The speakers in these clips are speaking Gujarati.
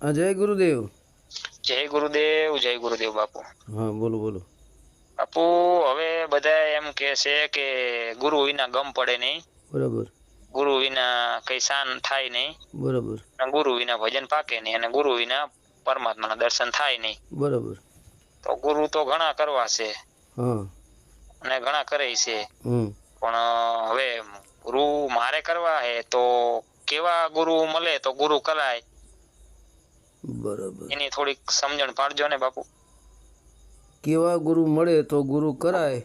જય ગુરુદેવ. જય ગુરુદેવ જય ગુરુદેવ બાપુ. હા બોલો બોલો. બાપુ હવે બધા એમ કે છે કે ગુરુ વિના ગમ પડે નહીં. બરાબર. ગુરુ વિના કઈ શાન થાય નહીં. બરાબર. ગુરુ વિના ભજન પાકે નહીં અને ગુરુ વિના પરમાત્માના દર્શન થાય નહીં. બરાબર. તો ગુરુ તો ઘણા કરવા છે. હા. અને ઘણા કરે છે. પણ હવે ગુરુ મારે કરવા હે તો કેવા ગુરુ મળે તો ગુરુ કરાય? બરાબર. એની થોડીક સમજણ પાડજો ને બાપુ. કેવા ગુરુ મળે તો ગુરુ કરાય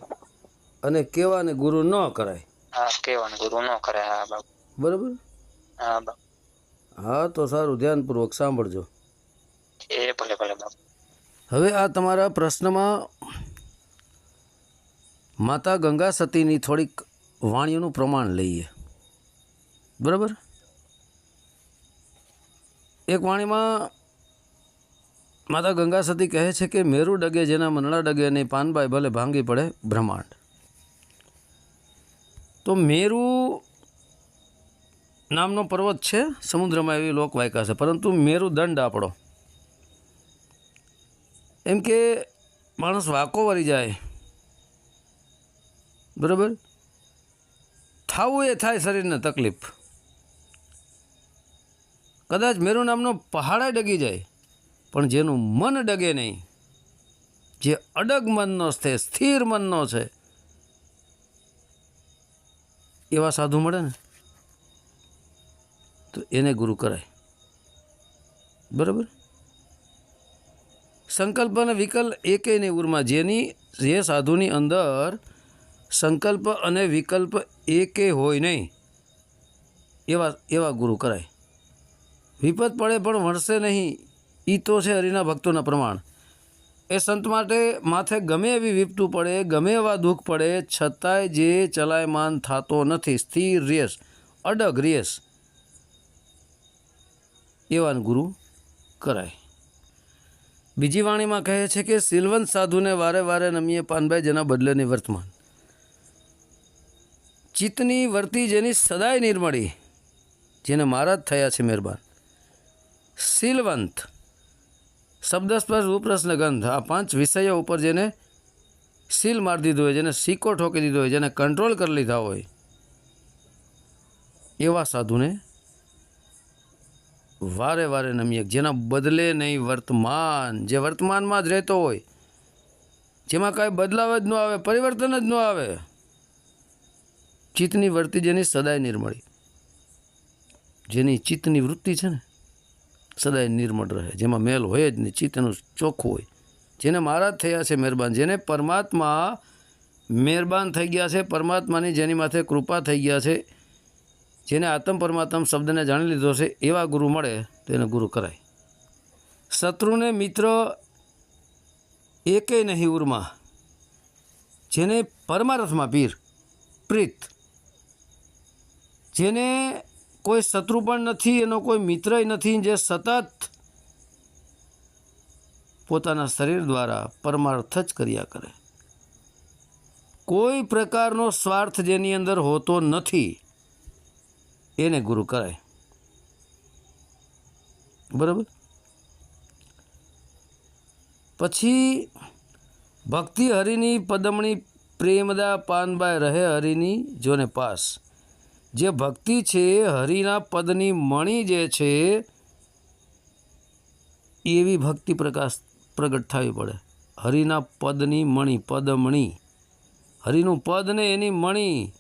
અને કેવાને ગુરુ ન કરાય. હા કેવાનું ગુરુ ન કરાય. હા બાપુ. બરાબર? હા બાપુ. હા તો સારું ધ્યાનપૂર્વક સાંભળજો. એ ભલે ભલે બાપુ. હવે આ તમારા પ્રશ્નમાં માતા ગંગા સતીની થોડીક વાણીઓનું પ્રમાણ લઈએ. બરાબર? એક વાણીમાં માતા ગંગા સતી કહે છે કે મેરુ ડગે જેના મનડા ડગે નહીં પાનબાઈ ભલે ભાંગી પડે બ્રહ્માંડ. તો મેરુ નામનો પર્વત છે, સમુદ્રમાં એવી લોકવાયકા છે, પરંતુ મેરુ દંડ આપણો. એમ કે માણસ વાકો વળી જાય. બરાબર? થાવું એ થાય શરીરને તકલીફ. કદાચ મેરુ નામનો પહાડ ડગી જાય. પણ જેનું મન ડગે નહીં, જે અડગ મનનો છે, સ્થિર મનનો છે, એવા સાધુ મળે ને, તો એને ગુરુ કરાય. બરાબર? સંકલ્પ અને વિકલ્પ એકેયની ઉરમાં, જેની, જે સાધુની અંદર સંકલ્પ અને વિકલ્પ એકે હોય નહીં, એવા એવા ગુરુ કરાય. વિપત પડે પણ વણશે નહીં. એ તો છે હરિના ભક્તોના પ્રમાણ. એ સંત માટે માથે ગમે એવી વિપતું પડે, ગમે એવા દુઃખ પડે, છતાંય જે ચલાયમાન થતો નથી, સ્થિર રેસ, અડગ રેસ. એવાન ગુરુ કરાય. બીજી વાણીમાં કહે છે કે સિલવંત સાધુને વારે વારે નમીએ પાનભાઈ જેના બદલેની વર્તમાન. ચિત્તની વર્તી જેની સદાય નિર્મળી જેને મહારાજ થયા છે મહેરબાન. સિલવંત. શબ્દ સ્પર્શ ઉપરસને ગંધ આ પાંચ વિષયો ઉપર જેને સીલ મારી દીધો હોય, જેને સિક્કો ઠોકી દીધો હોય, જેને કંટ્રોલ કરી લીધા હોય, એવા સાધુને વારે વારે નમીએ જેના બદલે નહીં વર્તમાન, જે વર્તમાનમાં જ રહેતો હોય, જેમાં કાંઈ બદલાવ જ ન આવે, પરિવર્તન જ ન આવે, ચિત્તની વર્તી જેની સદાય નિર્મળી, જેની ચિત્તની વૃત્તિ છે ને સદાય નિર્મળ રહે. જેમાં મેલ હોય જ નહીં, ચિત્તનું ચોખ્ખું હોય. જેને મહારાજ થયા છે મહેરબાન, જેને પરમાત્મા મહેરબાન થઈ ગયા છે, પરમાત્માની જેની માથે કૃપા થઈ ગયા છે, જેને આત્મ પરમાત્મ શબ્દને જાણી લીધો છે, એવા ગુરુ મળે તો એને ગુરુ કરાય. શત્રુને મિત્ર એકેય નહીં ઉરમાં. જેને પરમારથમાં પીર, પ્રીત. જેને કોઈ શત્રુ પણ નથી, એનો કોઈ મિત્રય નથી, જે સતત પોતાના શરીર દ્વારા પરમાર્થ જ કર્યા કરે. કોઈ પ્રકારનો સ્વાર્થ જેની અંદર હોતો નથી, એને ગુરુ કરાય. બરાબર? પછી ભક્તિ હરિની પદમણી પ્રેમદા પાનબાઈ રહે હરિની જોને પાસ. જે ભક્તિ છે, હરિના પદની મણી જે છે, એવી ભક્તિ પ્રકાશ પ્રગટ થવી પડે. હરિના પદની મણી, પદમણી. હરિનું પદ ને એની મણી.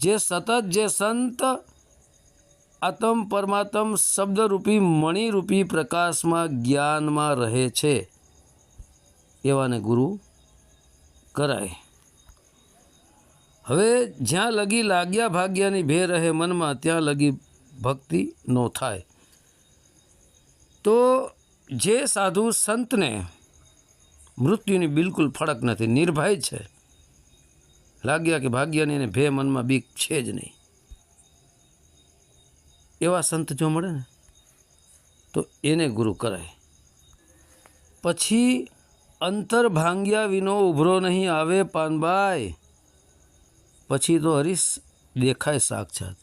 જે સતત, જે સંત, આત્મ પરમાત્મ શબ્દરૂપી, મણિરૂપી પ્રકાશમાં, જ્ઞાનમાં રહે છે. એવાને ગુરુ કરાય. હવે જ્યાં લગી લાગ્યા ભાગ્યાની ભે રહે મનમાં, ત્યાં લગી ભક્તિ નો થાય. તો જે સાધુ સંતને મૃત્યુની બિલકુલ ફળક નથી, નિર્ભય છે, લાગ્યા કે ભાગ્યાની અને ભે મનમાં બીક છે જ નહીં. એવા સંત જો મળે ને, તો એને ગુરુ કરાય. પછી અંતર ભાંગ્યા વિનો ઉભરો નહીં આવે પાનબાઈ. પછી તો હરીશ, દેખાય સાક્ષાત.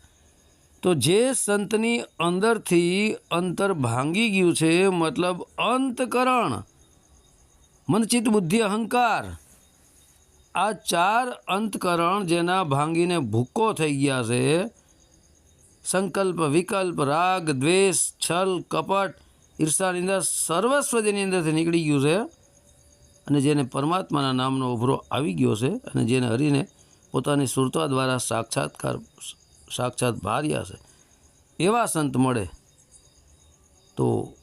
તો જે સંતની અંદરથી અંતર ભાંગી ગયું છે, મતલબ અંતકરણ. મનચિત બુદ્ધિ અહંકાર. આ ચાર અંતકરણ જેના ભાંગીને ભૂક્કો થઈ ગયા છે, સંકલ્પ, વિકલ્પ, રાગ, દ્વેષ, છલ, કપટ ઈર્ષાની અંદર સર્વસ્વ જેની અંદરથી નીકળી ગયું છે અને જેને પરમાત્માના નામનો ઉભરો આવી ગયો છે અને જેને હરીને પોતાની સુરતા દ્વારા સાક્ષાત્કાર સાક્ષાત ભાર્યા છે એવા સંત મળે તો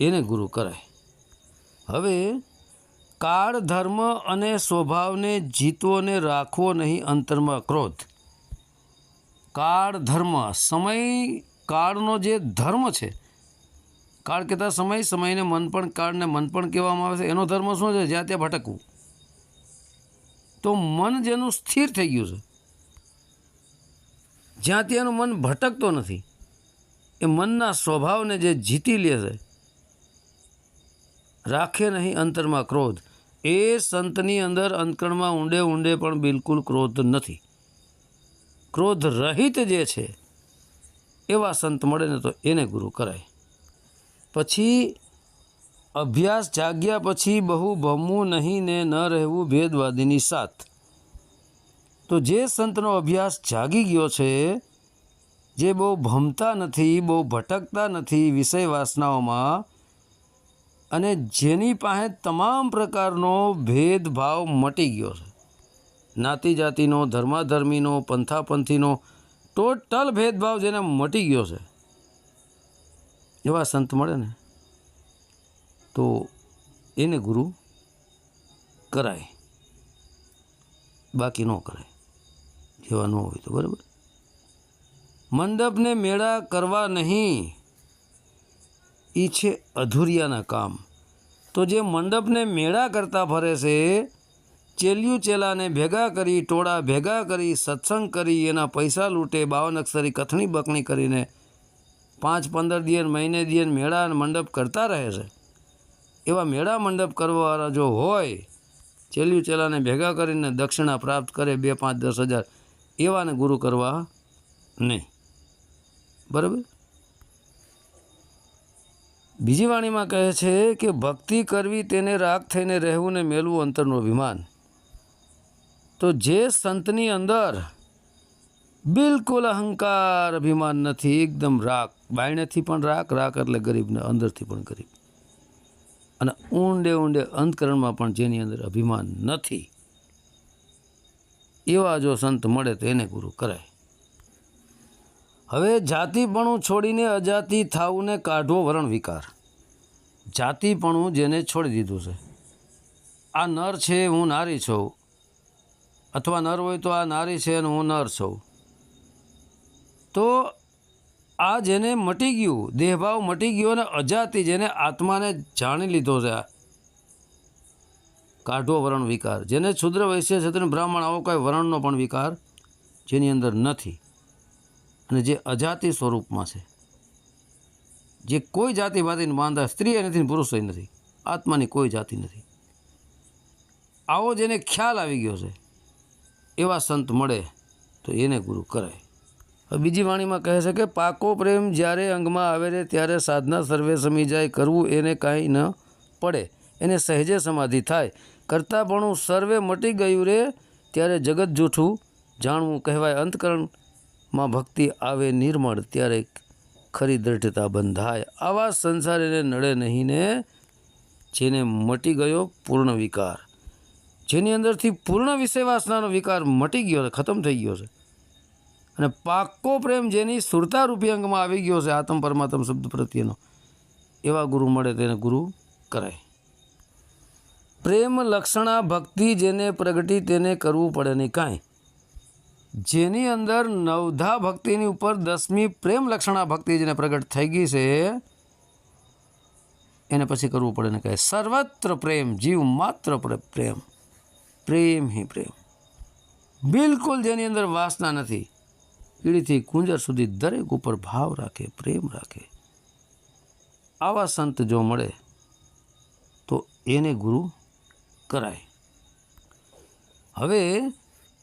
એને ગુરુ કરાય. હવે કાળ, ધર્મ અને સ્વભાવને જીતવો ને રાખવો નહીં અંતરમાં ક્રોધ. કાળ, ધર્મ, સમય કાળનો જે ધર્મ છે, કાળ કહેતા સમય, સમયને મન પણ, કાળને મન પણ કહેવામાં આવે છે. એનો ધર્મ શું છે? જ્યાં ત્યાં ભટકવું. તો મન જેનું સ્થિર થઈ ગયું છે. જ્યાં ત્યાંનું મન ભટકતો નથી, એ મનના સ્વભાવને જે જીતી લે છે, રાખે નહીં અંતરમાં ક્રોધ. એ સંતની અંદર અંતકણમાં ઊંડે ઊંડે પણ બિલકુલ ક્રોધ નથી. ક્રોધ રહિત જે છે, એવા સંત મળે ને તો એને ગુરુ કરાય. પછી અભ્યાસ જાગ્યા પછી બહુ ભમવું નહીં ને ન રહેવું ભેદવાદીની સાથ તો જે સંતનો અભ્યાસ જાગી ગયો છે, જે બહુ ભમતા નથી, બહુ ભટકતા નથી વિષય વાસનાઓમાં અને જેની પાસે તમામ પ્રકારનો ભેદભાવ મટી ગયો છે. જ્ઞાતિ જાતિનો ધર્માધર્મીનો, પંથાપંથીનો ટોટલ ભેદભાવ જેને મટી ગયો છે. એવા સંત મળે ને? તો એને ગુરુ કરાય. બાકી ન કરાય. જેવા ન હોય તો બરાબર. મંડપને મેળા કરવા નહીં. એ છે અધૂરિયાના કામ. તો જે મંડપને મેળા કરતા ફરે છે, ચેલ્યું ચેલાને ભેગા કરી, ટોળા ભેગા કરી, સત્સંગ કરી, એના પૈસા લૂંટે બાવન અક્ષરી કથણી બકણી કરીને પાંચ પંદર દિવસ મહિને દિવસ મેળા અને મંડપ કરતા રહે છે. એવા મેળા મંડપ કરવાવાળા જો હોય, ચેલ્યું ચેલાને ભેગા કરીને દક્ષિણા પ્રાપ્ત કરે બે પાંચ દસ હજાર, એવાને ગુરુ કરવા નહીં. બરાબર? બીજી વાણીમાં કહે છે કે ભક્તિ કરવી તેને રાગ થઈને રહેવું ને મેળવું અંતરનું અભિમાન. તો જે સંતની અંદર બિલકુલ અહંકાર અભિમાન નથી, એકદમ રાગ, બાયણેથી પણ રાગ રાગ એટલે ગરીબને અંદરથી પણ ગરીબ. અને ઊંડે ઊંડે અંતકરણમાં પણ જેની અંદર અભિમાન નથી. એવા જો સંત મળે તો એને ગુરુ કરાય. હવે જાતિપણું છોડીને અજાતિ થાવું ને કાઢવો વરણ વિકાર. જાતિપણું જેને છોડી દીધું છે. આ નર છે હું નારી છું. અથવા નર હોય તો આ નારી છે અને હું નર છું. તો આ જેને મટી ગયું, દેહભાવ મટી ગયો અને અજાતિ જેને આત્માને જાણી લીધો છે. આ કાઢવો વરણ વિકાર. જેને શુદ્ર વૈશ્ય ક્ષત્રિય બ્રાહ્મણ, આવો કોઈ વરણનો પણ વિકાર જેની અંદર નથી. અને જે અજાતિ સ્વરૂપમાં છે. જે કોઈ જાતિ ભાતિને માનતા સ્ત્રી નથી પુરુષ નથી. આત્માની કોઈ જાતિ નથી. આવો જેને ખ્યાલ આવી ગયો છે, એવા સંત મળે તો એને ગુરુ હવે બીજી વાણીમાં કહે છે કે પાકો પ્રેમ જ્યારે અંગમાં આવે છે ત્યારે સાધના સર્વે સમી જાય, કરવું એને કાંઈ ન પડે. એને સહેજે સમાધિ થાય. કરતાપણું સર્વે મટી ગયું રે, ત્યારે જગત જૂઠું જાણવું કહેવાય. અંતકરણમાં ભક્તિ આવે નિર્મળ, ત્યારે ખરી દ્રઢતા બંધાય. આવા સંસાર એને નડે નહીં ને, જેને મટી ગયો પૂર્ણ વિકાર. જેની અંદરથી પૂર્ણ વિષય વાસનાનો વિકાર મટી ગયો છે ખતમ થઈ ગયો છે. અને પાક્કો પ્રેમ જેની સુરતા રૂપી અંગમાં આવી ગયો છે, આત્મ પરમાત્મ શબ્દ પ્રત્યેનો. એવા ગુરુ મળે તેને ગુરુ કરાય. પ્રેમ લક્ષણા ભક્તિ જેને પ્રગટી તેને કરવું પડે નહીં કાંઈ. જેની અંદર નવધા ભક્તિની ઉપર દસમી પ્રેમ લક્ષણા ભક્તિ જેને પ્રગટ થઈ ગઈ છે, એને પછી કરવું પડે ને કહે સર્વત્ર પ્રેમ, જીવ માત્ર પ્રેમ. પ્રેમ હિ પ્રેમ. બિલકુલ જેની અંદર વાસના નથી. કીડીથી કુંજર સુધી દરેક ઉપર ભાવ રાખે, પ્રેમ રાખે. આવા સંત જો મળે, તો એને ગુરુ કરાય. હવે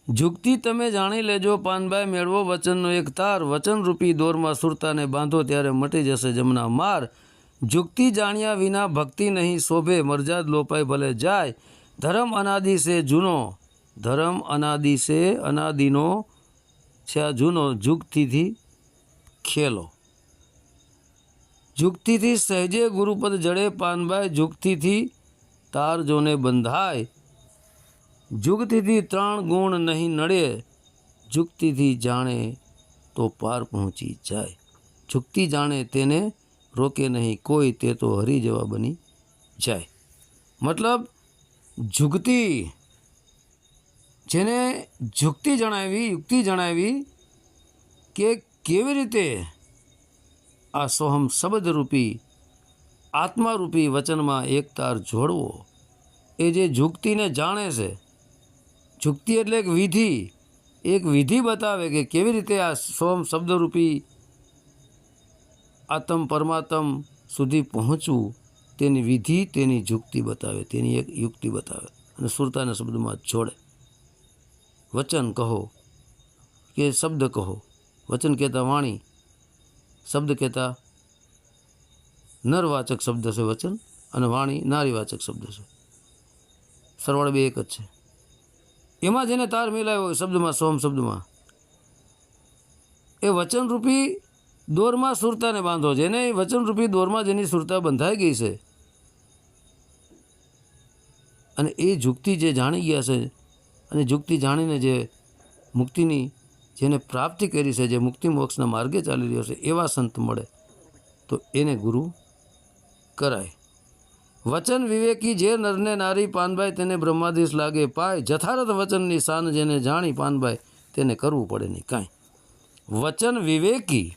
જુગતી તમે જાણી લેજો, પાનભાઈ, મેળવો વચનનો એક તાર. વચનરૂપી દોરમાં સુરતાને બાંધો ત્યારે મટી જશે જમના માર. જુગતી જાણ્યા વિના ભક્તિ નહીં, શોભે મરજાદ લોપાઈ ભલે જાય. ધર્મ અનાદિ છે જૂનો, ધર્મ અનાદિ છે અનાદિનો છે આ જૂનો જુગતીથી ખેલો. જુગતીથી સહેજે ગુરુપદ જડે પાનભાઈ જુગતીથી તાર જોને બંધાય. જુગતીથી ત્રણ ગુણ નહીં નડે, જુગતીથી જાણે તો પાર પહોંચી જાય. જુગતી જાણે તેને રોકે નહીં, કોઈ તે તો હરી જવા બની જાય. મતલબ, જુગતી જેને જુક્તિ જણાવી, યુક્તિ જણાવી કે કેવી રીતે આ સોહમ શબ્દરૂપી, આત્મારૂપી વચનમાં એક તાર જોડવો, એ જે જુગતીને જાણે છે જુક્તિ એટલે એક વિધિ એક વિધિ બતાવે કે કેવી રીતે આ સોમ શબ્દરૂપી આત્મ પરમાત્મ સુધી પહોંચવું, તેની વિધિ, તેની જુક્તિ બતાવે, તેની એક યુક્તિ બતાવે અને સુરતાના શબ્દમાં જોડે. વચન કહો કે શબ્દ કહો. વચન કહેતા વાણી, શબ્દ કહેતા નરવાચક શબ્દ છે વચન અને વાણી નારીવાચક શબ્દ છે. સરવાળે બે એક જ છે. એમાં જેને તાર મિલાયો હોય શબ્દમાં, સોમ શબ્દમાં, એ વચનરૂપી દોરમાં સુરતાને બાંધો. જેને વચનરૂપી દોરમાં જેની સુરતા બંધાઈ ગઈ છે અને એ જુક્તિ જે જાણી ગયા છે અને જુક્તિ જાણીને જે મુક્તિની જેને પ્રાપ્તિ કરી છે, જે મુક્તિ મોક્ષના માર્ગે ચાલી રહ્યો છે, એવા સંત મળે. તો એને ગુરુ કરાય. વચન વિવેકી જે નરને નારી પાનભાઈ તેને બ્રહ્માદિશ લાગે પાય, જથારથ વચનની શાન જેને જાણી પાનભાઈ તેને કરવું પડે નહીં કાંઈ. વચન વિવેકી,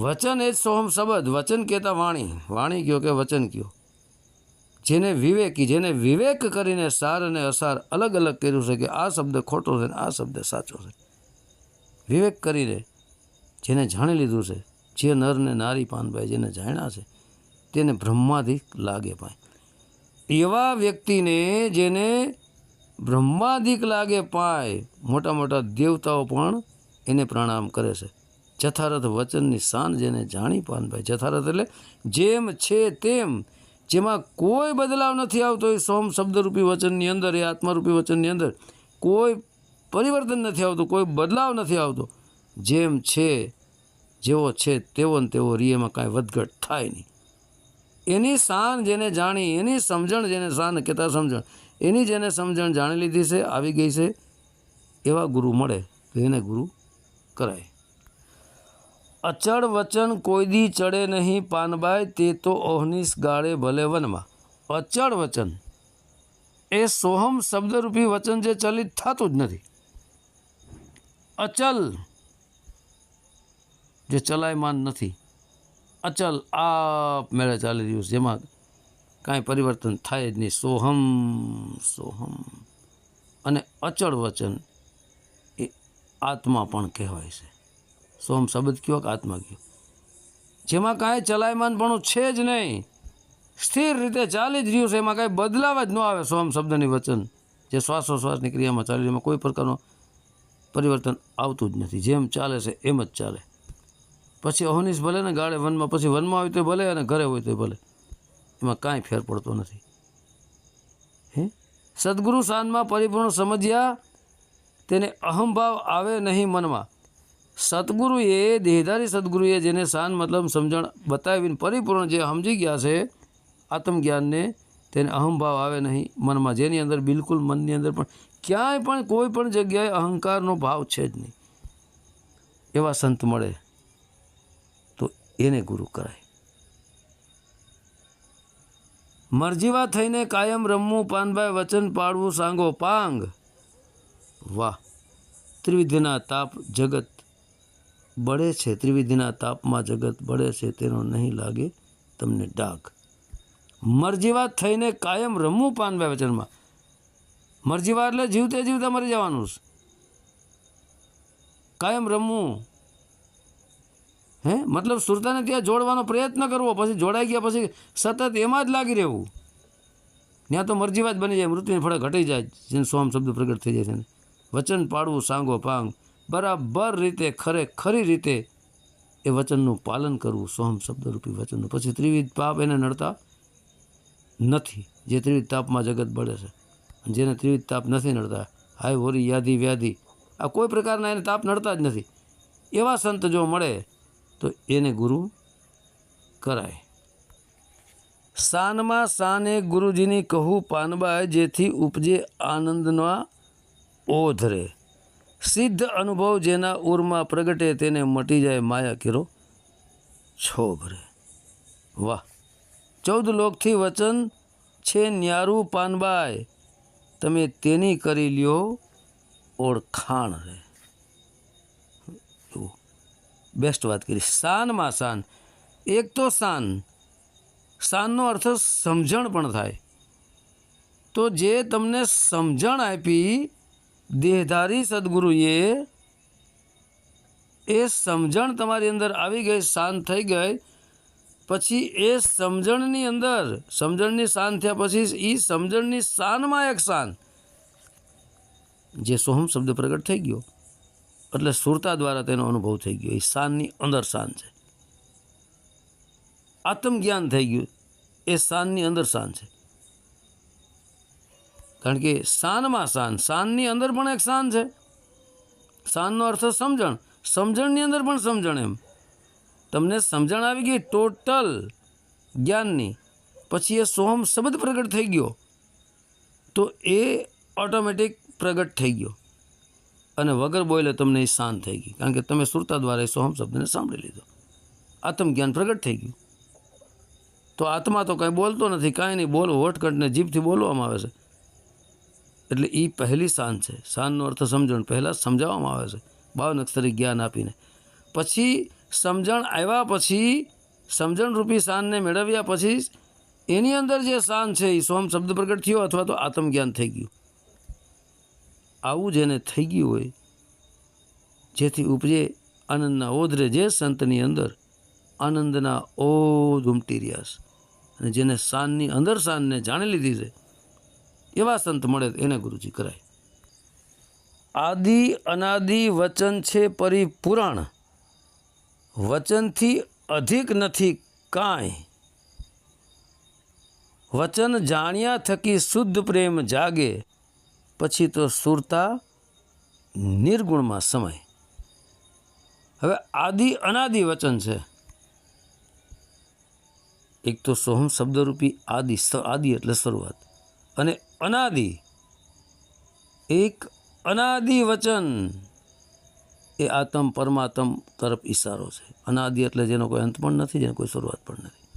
વચન એ જ સોહમ શબ્દ, વચન કહેતા વાણી. વાણી કયો કે વચન કયો? જેને વિવેકી, જેને વિવેક કરીને સાર અને અસાર અલગ અલગ કર્યું છે કે આ શબ્દ ખોટો છે ને આ શબ્દ સાચો છે. વિવેક કરીને જેને જાણી લીધું છે, જે નર ને નારી પાનભાઈ જેને જાણ્યા છે, તેને બ્રહ્માધિક લાગે પાય. એવા વ્યક્તિને જેને બ્રહ્માધિક લાગે પાય, મોટા મોટા દેવતાઓ પણ એને પ્રણામ કરે છે. જથારથ વચનની શાન જેને જાણી પાનભાઈ, જથારથ એટલે જેમ છે તેમ જેમાં કોઈ બદલાવ નથી આવતો એ સોમ શબ્દરૂપી વચનની અંદર, એ આત્મારૂપી વચનની અંદર, કોઈ પરિવર્તન નથી આવતું, કોઈ બદલાવ નથી આવતો. જેમ છે, જેવો છે તેવો ને તેવો રિયમાં કાંઈ વધઘટ થાય નહીં. એની શાન જેને જાણી, એની સમજણ જેને શાન કહેતા સમજણ, એની જેને સમજણ જાણી લીધી છે, આવી ગઈ છે, એવા ગુરુ મળે તો એને ગુરુ કરાય. અચળ વચન કોઈ દી ચડે નહીં પાનબાઈ તે તો ઓહનીશ ગાળે ભલે વનમાં. અચળ વચન. એ સોહમ શબ્દરૂપી વચન જે ચલિત થતું જ નથી. અચલ જે ચલાયમાન નથી. અચલ આપ મેળે ચાલી રહ્યું છે. જેમાં કાંઈ પરિવર્તન થાય જ નહીં. સોહમ સોહમ. અને અચળ વચન એ આત્મા પણ કહેવાય છે. સોમ શબ્દ કયો આત્મા કયો? જેમાં કાંઈ ચલાયમાનપણું છે જ નહીં. સ્થિર રીતે ચાલી જ રહ્યું છે, એમાં કાંઈ બદલાવ જ ન આવે સોમ શબ્દની વચન. જે શ્વાસોશ્વાસની ક્રિયામાં ચાલી રહ્યું એમાં કોઈ પ્રકારનો પરિવર્તન આવતું જ નથી. જેમ ચાલે છે, એમ જ ચાલે. પછી અહોનીશ ભલે ને ગાળે વનમાં, પછી વનમાં હોય તો ભલે અને ઘરે હોય તો ભલે. એમાં કાંઈ ફેર પડતો નથી. હે? સદગુરુ શાનમાં પરિપૂર્ણ સમજ્યા, તેને અહમભાવ આવે નહીં મનમાં. સદગુરુએ, દેહધારી સદગુરુએ જેને શાન મતલબ સમજણ બતાવીને પરિપૂર્ણ જે સમજી ગયા છે, આત્મજ્ઞાનને, તેને અહંભાવ આવે નહીં મનમાં. જેની અંદર બિલકુલ મનની અંદર પણ ક્યાંય પણ કોઈ પણ જગ્યાએ અહંકારનો ભાવ છે જ નહીં. એવા સંત મળે તો એને ગુરુ કરાય. મરજીવા થઈને કાયમ રમવું, પાનભાઈ વચન પાડવું, સાંગો પાંગ. વાહ, ત્રિવિધના તાપ જગત બળે છે, ત્રિવિધિના તાપમાં જગત બળે છે તેનો નહીં લાગે તમને ડાઘ. મરજીવા થઈને કાયમ રમવું પાનભાઈ વચનમાં મરજીવા એટલે જીવતે જીવતા મરી જવાનું છે. કાયમ રમવું. હે? મતલબ સુરતાને ત્યાં જોડવાનો પ્રયત્ન કરવો, પછી જોડાઈ ગયા પછી સતત એમાં જ લાગી રહેવું. ત્યાં તો મરજીવા જ બની જાય, મૃત્યુને ફળે ઘટી જાય, જેને સોમ શબ્દ પ્રગટ થઈ જાય છે વચન પાડવું, સાંગો, પાંગ. બરાબર રીતે ખરે ખરી રીતે એ વચનનું પાલન કરવું સોહમ શબ્દરૂપી વચનનું પછી ત્રિવિધ પાપ એને નડતા નથી, જે ત્રિવિધ તાપમાં જગત બળે છે. જેને ત્રિવિધ તાપ નથી નડતા, હાય હોરી યાદી વ્યાધિ, આ કોઈ પ્રકારના એને તાપ નડતા જ નથી. એવા સંત જો મળે, તો એને ગુરુ કરાય. સાનમાં સાને ગુરુજીની કહું પાનબાય, જેથી ઉપજે આનંદના ઓધ રે. સિદ્ધ અનુભવ જેના ઉરમાં પ્રગટે તેને મટી જાય માયા કેરો. છો ભરે. વાહ. ચૌદ લોકથી વચન છે ન્યારું પાનબાય. તમે તેની કરી લ્યો ઓળખાણ રે. બેસ્ટ વાત કરી. શાનમાં શાન એક તો શાન શાનનો અર્થ સમજણ પણ થાય. તો જે તમને સમજણ આપી દેહધારી સદગુરુએ એ સમજણ તમારી અંદર આવી ગઈ, શાંત થઈ ગઈ. પછી એ સમજણની અંદર, સમજણની શાન થયા પછી એ સમજણની શાનમાં એક શાન જે સોહમ શબ્દ પ્રગટ થઈ ગયો. એટલે સુરતા દ્વારા તેનો અનુભવ થઈ ગયો. એ શાનની અંદર શાન છે. આત્મજ્ઞાન થઈ ગયું. એ શાનની અંદર શાન છે. કારણ કે શાનમાં શાન શાનની અંદર પણ એક શાન છે. શાનનો અર્થ સમજણ. સમજણની અંદર પણ સમજણ એમ. તમને સમજણ આવી ગઈ ટોટલ જ્ઞાનની. પછી એ સોહમ શબ્દ પ્રગટ થઈ ગયો. તો એ ઓટોમેટિક પ્રગટ થઈ ગયો. અને વગર બોલે તમને એ શાંત થઈ ગઈ. કારણ કે તમે સુરતા દ્વારા એ સોહમ શબ્દને સાંભળી લીધો. આત્મજ્ઞાન પ્રગટ થઈ ગયું. તો આત્મા તો કાંઈ બોલતો નથી. કાંઈ નહીં. બોલો વટકટને જીભથી બોલવામાં આવે છે. એટલે એ પહેલી શાન છે. શાનનો અર્થ સમજણ પહેલાં સમજાવવામાં આવે છે. બાવન અક્ષરી જ્ઞાન આપીને. પછી સમજણ આવ્યા પછી સમજણરૂપી શાનને મેળવ્યા પછી એની અંદર જે શાન છે એ સોમ શબ્દ પ્રગટ થયો અથવા તો આત્મજ્ઞાન થઈ ગયું. આવું જેને થઈ ગયું હોય, જેથી ઉપજે આનંદના ઓધરે જે સંતની અંદર આનંદના ઓધ ઉમટી રહ્યા છે. અને જેને શાનની અંદર શાનને જાણી લીધી છે એવા સંત મળે એને ગુરુજી કરાય. આદિ અનાદિ વચન છે પરિપુરાણ. વચનથી અધિક નથી કાંઈ. વચન જાણ્યા થકી શુદ્ધ પ્રેમ જાગે, પછી તો સુરતા નિર્ગુણમાં સમય. હવે આદિ અનાદિ વચન છે. એક તો સોહમ શબ્દરૂપી આદિ આદિ એટલે શરૂઆત. અને અનાદિ. એક અનાદિ વચન. એ આત્મ પરમાત્મ તરફ ઈશારો છે. અનાદિ એટલે જેનો કોઈ અંત પણ નથી, જેનો કોઈ શરૂઆત પણ નથી.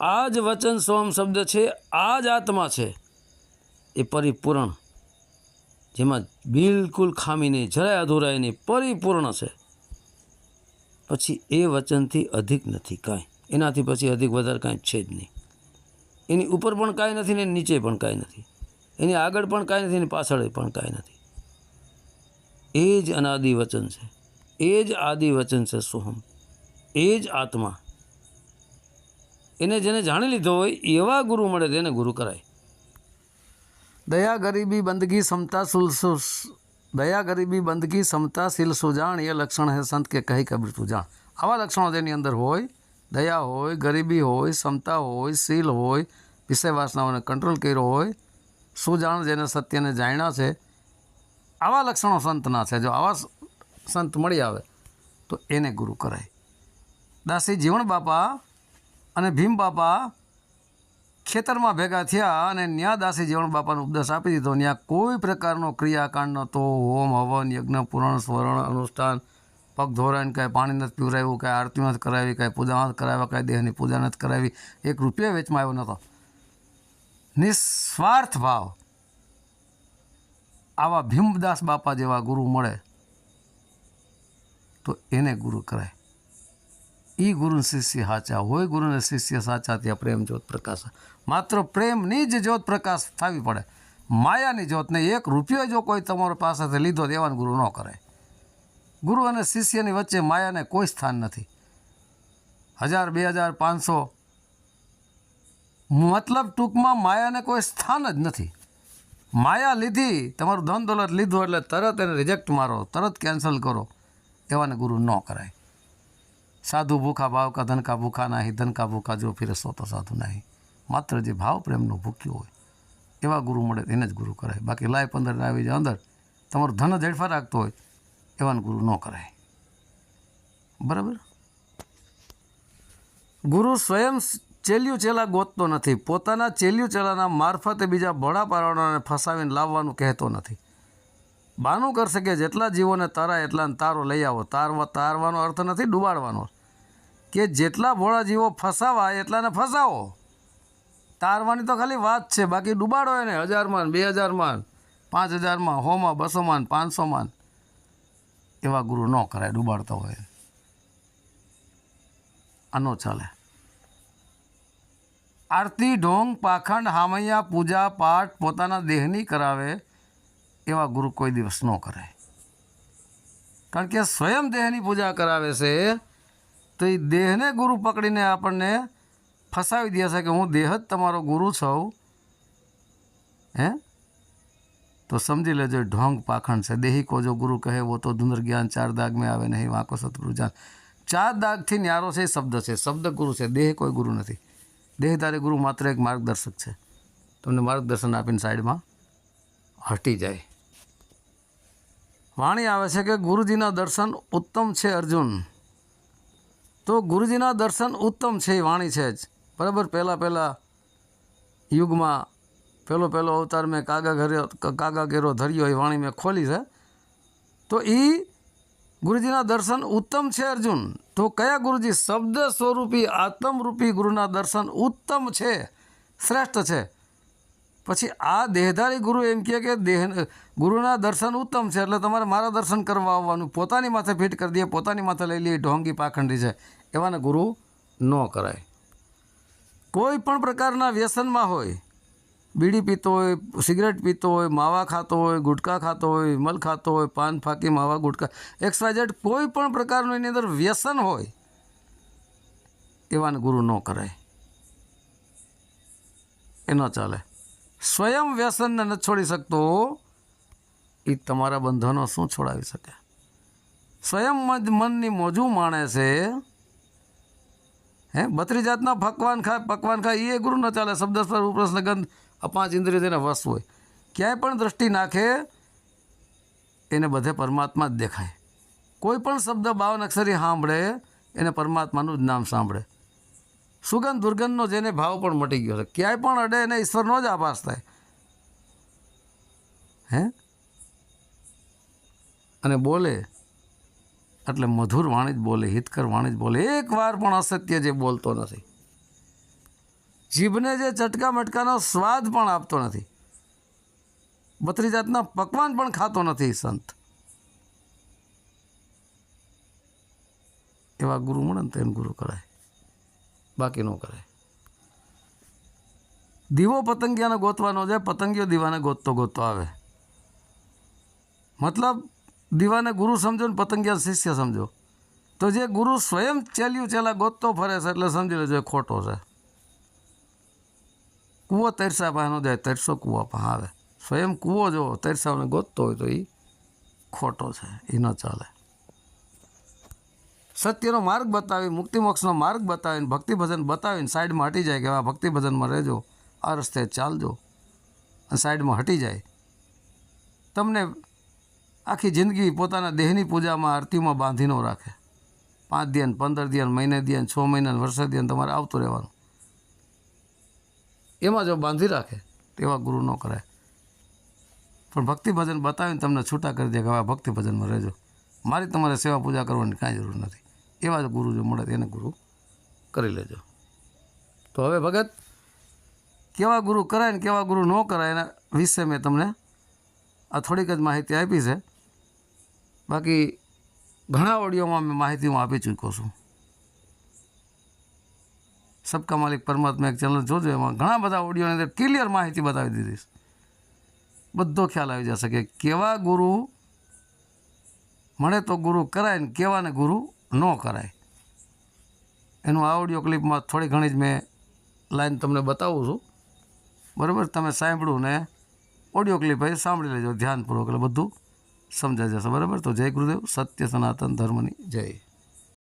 આ જ વચન સોમ શબ્દ છે આ જ આત્મા છે. એ પરિપૂર્ણ. જેમાં બિલકુલ ખામી નહીં, જરાય અધૂરાય નહીં, પરિપૂર્ણ છે. પછી એ વચનથી અધિક નથી કાંઈ. એનાથી પછી અધિક વધારે કાંઈ છે જ નહીં. એની ઉપર પણ કાંઈ નથી ને નીચે પણ કાંઈ નથી. એની આગળ પણ કાંઈ નથી ને પાછળ પણ કાંઈ નથી. એ જ અનાદિ વચન છે. એ જ આદિ વચન છે સોહમ. એ જ આત્મા. એને જેને જાણી લીધો હોય, એવા ગુરુ મળે તેને ગુરુ કરાય. દયા ગરીબી બંદગી સમતા સુલસુ દયા ગરીબી બંદગી સમતા શીલ સુજાણ એ લક્ષણ હે સંત કે કહી કબીર તું જાણ. આવા લક્ષણો તેની અંદર હોય દયા હોય, ગરીબી હોય, ક્ષમતા હોય, શીલ હોય, વિષય વાસનાઓને કંટ્રોલ કર્યો હોય સુજાણ જેને સત્યને જાણ્યા છે? આવા લક્ષણો સંતના છે. જો આવા સંત મળી આવે, તો એને ગુરુ કરાય. દાસી જીવણ બાપા અને ભીમ બાપા ખેતરમાં ભેગા થયા અને ન્યા દાસી જીવણ બાપાનો ઉપદેશ આપી દીધો. ત્યાં કોઈ પ્રકારનો ક્રિયાકાંડ નહોતો. હોમ હવન, યજ્ઞ, પુરાણ, સ્મરણ, અનુષ્ઠાન પગ ધોરાઈને કાંઈ પાણી નથી પીવરાવ્યું, કાંઈ આરતી નથી કરાવી, કાંઈ પૂજા નથી કરાવ્યા, કાંઈ દેહની પૂજા નથી કરાવી. એક રૂપિયા વેચમાં આવ્યો નહોતો. નિસ્વાર્થ ભાવ. આવા ભીમદાસ બાપા જેવા ગુરુ મળે તો એને ગુરુ કરાય. એ ગુરુ શિષ્ય સાચા હોય, ગુરુને શિષ્ય સાચા ત્યાં પ્રેમ જ્યોત પ્રકાશ. માત્ર પ્રેમની જ જ્યોત પ્રકાશ થવી પડે. માયાની જ્યોતને એક રૂપિયો જો કોઈ તમારો પાસેથી લીધો દેવાનું ગુરુ ન કરાય. ગુરુ અને શિષ્યની વચ્ચે માયાને કોઈ સ્થાન નથી. હજાર, બે હજાર, પાંચસો મતલબ ટૂંકમાં માયાને કોઈ સ્થાન જ નથી. માયા લીધી, તમારું ધન દોલત લીધું એટલે તરત એને રિજેક્ટ મારો, તરત કેન્સલ કરો. એવાને ગુરુ ન કરાય. સાધુ ભૂખા ભાવ કા ધન ભૂખા નહીં, ધનકા ભૂખા જો ફિરે સો તો સાધુ નહીં. માત્ર જે ભાવ પ્રેમનું ભૂખ્યું હોય, એવા ગુરુ મળે, એને જ ગુરુ કરાય. બાકી લાય પંદર આવી જાય અંદર. તમારું ધન જ હેડફા રાખતો હોય. એવાને ગુરુ ન કરાય. બરાબર? ગુરુ સ્વયં ચેલ્યું ચેલા ગોતતો નથી. પોતાના ચેલ્યું ચેલાના મારફતે બીજા ભોળા પારવાને ફસાવીને લાવવાનું કહેતો નથી. બાનું કરશે કે જેટલા જીવોને તારા એટલાને તારો લઈ આવો. તારવા તારવાનો અર્થ નથી, ડૂબાડવાનો. કે જેટલા ભોળા જીવો ફસાવા એટલાને ફસાવો. તારવાની તો ખાલી વાત છે. બાકી ડૂબાડો એને હજારમાં બે હજારમાં પાંચ હજારમાં, હોમાં, બસોમાં પાંચસોમાં એવા ગુરુ ન કરાય, ડૂબાડતા હોય. આનો ચાલે. આરતી, ઢોંગ, પાખંડ, હામૈયા, પૂજા, પાઠ પોતાના દેહની કરાવે એવા ગુરુ કોઈ દિવસ ન કરાય. કારણ કે સ્વયં દેહની પૂજા કરાવે છે, તો એ દેહને ગુરુ પકડીને આપણને ફસાવી દે છે કે હું દેહ જ તમારો ગુરુ છું. હે? તો સમજી લેજો ઢોંગ પાખંડ છે દેહી કો જો ગુરુ કહે वो तो धुंधर ज्ञान चार दाग में આવે નહીં વાંકો સતગુરુ જાન ચાર દાગથી ન્યારો છે એ શબ્દ છે શબ્દ ગુરુ છે દેહ કોઈ ગુરુ નથી દેહધારી ગુરુ માત્ર એક માર્ગદર્શક છે તમને માર્ગદર્શન આપીને સાઈડમાં હટી જાય વાણી આવે છે કે ગુરુજીના દર્શન ઉત્તમ છે અર્જુન તો ગુરુજીના દર્શન ઉત્તમ છે એ વાણી છે જ બરાબર પહેલાં પહેલાં યુગમાં પહેલો પહેલો અવતાર મેં કાગા ઘરે કાગા ઘેરો ધર્યો, એ વાણી મેં ખોલી છે. તો એ ગુરુજીના દર્શન ઉત્તમ છે અર્જુન. તો કયા ગુરુજી? શબ્દ સ્વરૂપી, આત્મરૂપી ગુરુના દર્શન ઉત્તમ છે, શ્રેષ્ઠ છે. પછી આ દેહધારી ગુરુ એમ કહે કે દેહ ગુરુના દર્શન ઉત્તમ છે, એટલે તમારે મારા દર્શન કરવા આવવાનું. પોતાની માથે ફિટ કરી દે, પોતાની માથે લઈ લઈએ ઢોંગી પાખંડી છે. એવાને ગુરુ ન કરાય. કોઈ પણ પ્રકારના વ્યસનમાં હોય બીડી પીતો હોય, સિગરેટ પીતો હોય, માવા ખાતો હોય, ગુટકા ખાતો હોય મલ ખાતો હોય, પાન ફાકી, માવા, ગુટકા એક્સવાઇઝેડ ઝેડ કોઈ પણ પ્રકારનું એની અંદર વ્યસન હોય, એવાને ગુરુ ન કરાય. એ ન ચાલે. સ્વયં વ્યસનને નથી છોડી શકતો એ તમારા બંધનો શું છોડાવી શકે? સ્વયં મનની મોજું માણે છે, હે? બત્રી જાતના પકવાન ખાય પકવાન ખાય એ ગુરુ ન ચાલે. શબ્દ સ્વરૂપ પ્રશ્ન ગંધ આ પાંચ ઇન્દ્રિય તેને વશ હોય, ક્યાંય પણ દ્રષ્ટિ નાખે, એને બધે પરમાત્મા જ દેખાય. કોઈ પણ શબ્દ બાવન અક્ષરી સાંભળે, એને પરમાત્માનું જ નામ સાંભળે. સુગંધ દુર્ગંધનો જેને ભાવ પણ મટી ગયો છે. ક્યાંય પણ અડે એને ઈશ્વરનો જ આભાસ થાય. હે? અને બોલે, એટલે મધુર વાણી જ બોલે, હિતકર વાણી જ બોલે. એક વાર પણ અસત્ય જે બોલતો નથી. જીભને જે ચટકા મટકાનો સ્વાદ પણ આપતો નથી. બત્રી જાતના પકવાન પણ ખાતો નથી સંત. એવા ગુરુ મળે ને તેમ ગુરુ કરાય. બાકી ન કરાય. દીવો પતંગિયાને ગોતવાનો છે, પતંગિયો દીવાને ગોતતો ગોતતો આવે. મતલબ દીવાને ગુરુ સમજો ને પતંગિયા શિષ્ય સમજો. તો જે ગુરુ સ્વયં ચેલ્યું ચેલા ગોતતો ફરે છે એટલે સમજી લેજો એ ખોટો છે. કૂવો તરસા પાસે ન જાય તરસો કૂવા પાસે આવે. સ્વયં કૂવો જો તરસાઓને ગોતતો હોય તો એ ખોટો છે એ ન ચાલે. સત્યનો માર્ગ બતાવી મુક્તિ મોક્ષનો માર્ગ બતાવીને ભક્તિ ભજન બતાવીને સાઈડમાં હટી જાય કે આ ભક્તિ ભજનમાં રહેજો, આ રસ્તે ચાલજો અને સાઈડમાં હટી જાય. તમને આખી જિંદગી પોતાના દેહની પૂજામાં આરતીમાં બાંધી ન રાખે. પાંચ દિન, પંદર દિન, મહિને દિન, છ મહિના વર્ષે દિન તમારે આવતું રહેવાનું. એમાં જો બાંધી રાખે, તેવા ગુરુ ન કરાય. પણ ભક્તિ ભજન બતાવીને તમને છૂટા કરી દે કે હવે ભક્તિ ભજનમાં રહેજો. મારી તમારે સેવા પૂજા કરવાની કાંઈ જરૂર નથી. એવા જ ગુરુ જો મળે તેને ગુરુ કરી લેજો. તો હવે ભગત, કેવા ગુરુ કરાય ને કેવા ગુરુ ન કરાય એના વિશે મેં તમને આ થોડીક જ માહિતી આપી છે. બાકી ઘણા ઓડિયોમાં મેં માહિતી હું આપી ચૂક્યો છું. સબકા માલિક પરમાત્મા એક ચેનલ જોજો એમાં. ઘણા બધા ઓડિયોની અંદર ક્લિયર માહિતી બતાવી દીધી બધો ખ્યાલ આવી જશે કે કેવા ગુરુ મળે તો ગુરુ કરાય ને કેવાને ગુરુ ન કરાય. એનું આ ઓડિયો ક્લિપમાં થોડી ઘણી જ મેં લાઈન તમને બતાવું છું. બરાબર? તમે સાંભળ્યું ને ઓડિયો ક્લિપ એ સાંભળી લેજો ધ્યાનપૂર્વક, એટલે બધું સમજાઈ જશે. બરાબર? તો જય ગુરુદેવ, સત્ય સનાતન ધર્મની જય.